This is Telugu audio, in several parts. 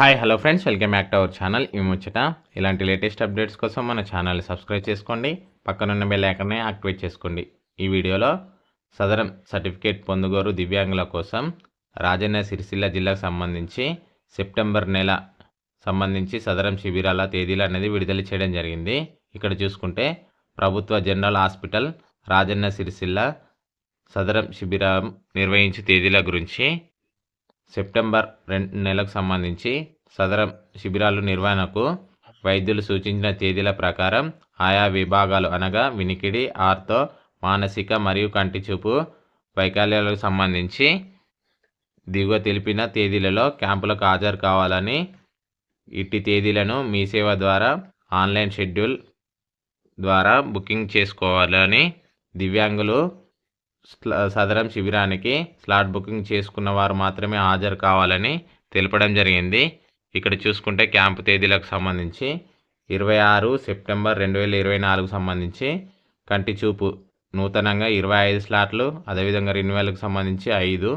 Hi hello friends welcome back to our channel ఈ ఇలాంటి లేటెస్ట్ అప్డేట్స్ కోసం మన ఛానల్ సబ్స్క్రైబ్ చేసుకోండి. పక్కనున్న బెల్ ఐకాన్ని యాక్టివేట్ చేసుకోండి. ఈ వీడియోలో సదరం సర్టిఫికేట్ పొందుగోరు దివ్యాంగుల కోసం రాజన్న సిరిసిల్ల జిల్లాకు సంబంధించి సెప్టెంబర్ నెల సంబంధించి సదరం శిబిరాల తేదీలు అనేది విడుదల చేయడం జరిగింది. ఇక్కడ చూసుకుంటే ప్రభుత్వ జనరల్ హాస్పిటల్ రాజన్న సిరిసిల్ల సదరం శిబిరం నిర్వహించే తేదీల గురించి సెప్టెంబర్ రెండు నెలకు సంబంధించి సదరం శిబిరాలు నిర్వహణకు వైద్యులు సూచించిన తేదీల ప్రకారం ఆయా విభాగాలు అనగా వినికిడి ఆర్తో మానసిక మరియు కంటి చూపు వైకల్యాలకు సంబంధించి దిగువ తెలిపిన తేదీలలో క్యాంపులకు హాజరు కావాలని ఇట్టి తేదీలను మీ సేవ ద్వారా ఆన్లైన్ షెడ్యూల్ ద్వారా బుకింగ్ చేసుకోవాలని దివ్యాంగులు సదరం శిబిరానికి స్లాట్ బుకింగ్ చేసుకున్న వారు మాత్రమే హాజరు కావాలని తెలపడం జరిగింది. ఇక్కడ చూసుకుంటే క్యాంపు తేదీలకు సంబంధించి ఇరవై ఆరు సెప్టెంబర్ రెండు వేల ఇరవై నాలుగు సంబంధించి కంటి చూపు నూతనంగా ఇరవై ఐదు స్లాట్లు అదేవిధంగా రెన్యువల్కి సంబంధించి ఐదు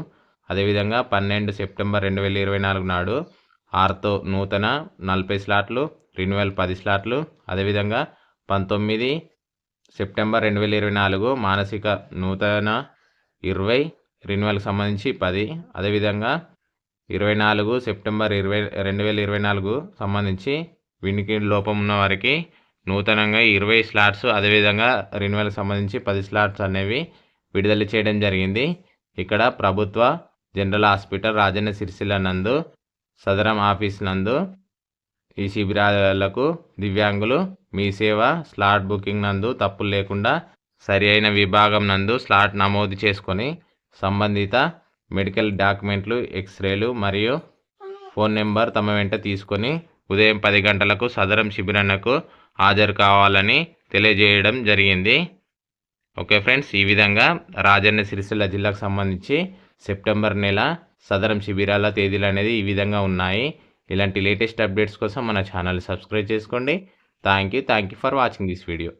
అదేవిధంగా పన్నెండు సెప్టెంబర్ రెండు వేల ఇరవై నాలుగు నాడు ఆరుతో నూతన నలభై స్లాట్లు రెన్యువల్ పది స్లాట్లు అదేవిధంగా పంతొమ్మిది సెప్టెంబర్ రెండు వేల ఇరవై నాలుగు మానసిక నూతన ఇరవై రెన్యువల్కి సంబంధించి పది. అదేవిధంగా ఇరవై నాలుగు సెప్టెంబర్ ఇరవై రెండు వేల ఇరవై నాలుగు సంబంధించి వినికి లోపం ఉన్న వారికి నూతనంగా ఇరవై స్లాట్స్ అదేవిధంగా రెన్యువల్కి సంబంధించి పది స్లాట్స్ అనేవి విడుదల చేయడం జరిగింది. ఇక్కడ ప్రభుత్వ జనరల్ హాస్పిటల్ రాజన్న సిరిసిల్ల నందు సదరం ఆఫీస్ నందు ఈ శిబిరాలకు దివ్యాంగులు మీ సేవ స్లాట్ బుకింగ్ నందు తప్పులు లేకుండా సరి అయిన విభాగం నందు స్లాట్ నమోదు చేసుకొని సంబంధిత మెడికల్ డాక్యుమెంట్లు ఎక్స్రేలు మరియు ఫోన్ నెంబర్ తమ వెంట తీసుకొని ఉదయం పది గంటలకు సదరం శిబిరానికి హాజరు కావాలని తెలియజేయడం జరిగింది. ఓకే ఫ్రెండ్స్ ఈ విధంగా రాజన్న సిరిసిల్ల జిల్లాకు సంబంధించి సెప్టెంబర్ నెల సదరం శిబిరాల తేదీలు అనేది ఈ విధంగా ఉన్నాయి. ఇలాంటి లేటెస్ట్ అప్డేట్స్ కోసం మన ఛానల్ సబ్స్క్రైబ్ చేసుకోండి. Thank you thank you for watching this video